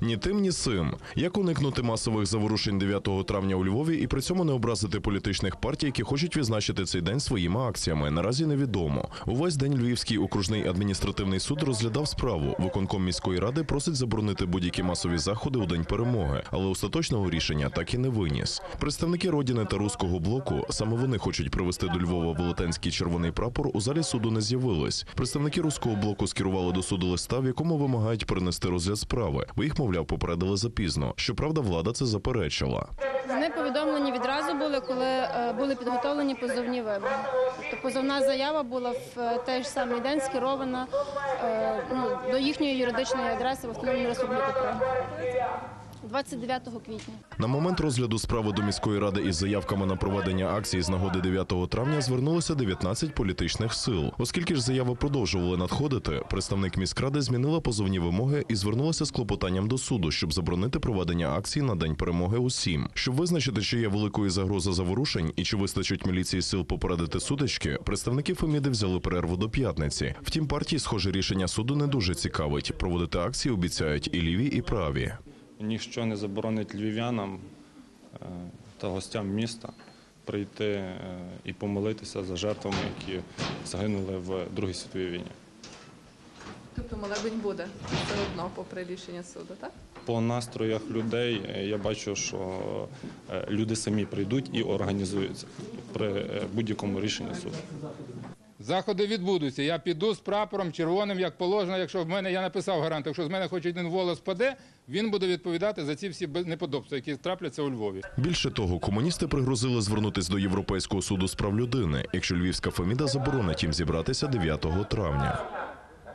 Ні тим, ні сим. Як уникнути масових заворушень 9 травня у Львові і при цьому не образити політичних партій, які хочуть відзначити цей день своїми акціями, наразі невідомо. Увесь день Львівський окружний адміністративний суд розглядав справу. Виконком міської ради просить заборонити будь-які масові заходи у день перемоги, але остаточного рішення так і не виніс. Представники родини та руського блоку саме вони хочуть привезти до Львова велетенський червоний прапор. У залі суду не з'явились. Представники руського блоку скерували до суду листа, в якому вимагають перенести розгляд справи, бо їх, мовляв, попередили запізно. Щоправда, влада це заперечила. Вони повідомлені відразу були, коли е, були підготовлені позовні вимоги. Тобто позовна заява була в е, той ж самий день скерована е, ну, до їхньої юридичної адреси в Автономній Республіки. 29 квітня. На момент розгляду справи до міської ради із заявками на проведення акції з нагоди 9 травня звернулося 19 політичних сил. Оскільки ж заяви продовжували надходити, представник міськради змінила позовні вимоги і звернулася з клопотанням до суду, щоб заборонити проведення акції на день перемоги усім. Щоб визначити, чи є великою загроза заворушень і чи вистачить міліції сил попередити сутички, представники Феміди взяли перерву до п'ятниці. Втім, партії, схоже, рішення суду не дуже цікавить. Проводити акції обіцяють і ліві, і праві. Ніщо не заборонить львів'янам е, та гостям міста прийти е, і помолитися за жертвами, які загинули в Другій світовій війні. Тобто молебень буде все одно, попри рішення суду, так? По настроях людей е, я бачу, що люди самі прийдуть і організуються при будь-якому рішенні суду. Заходи відбудуться. Я піду з прапором червоним, як положено. Якщо в мене я написав гарант, якщо з мене хоч один волос паде, він буде відповідати за ці всі неподобства, які трапляться у Львові. Більше того, комуністи пригрозили звернутися до Європейського суду з прав людини, якщо Львівська Феміда заборонить їм зібратися 9 травня.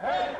Геть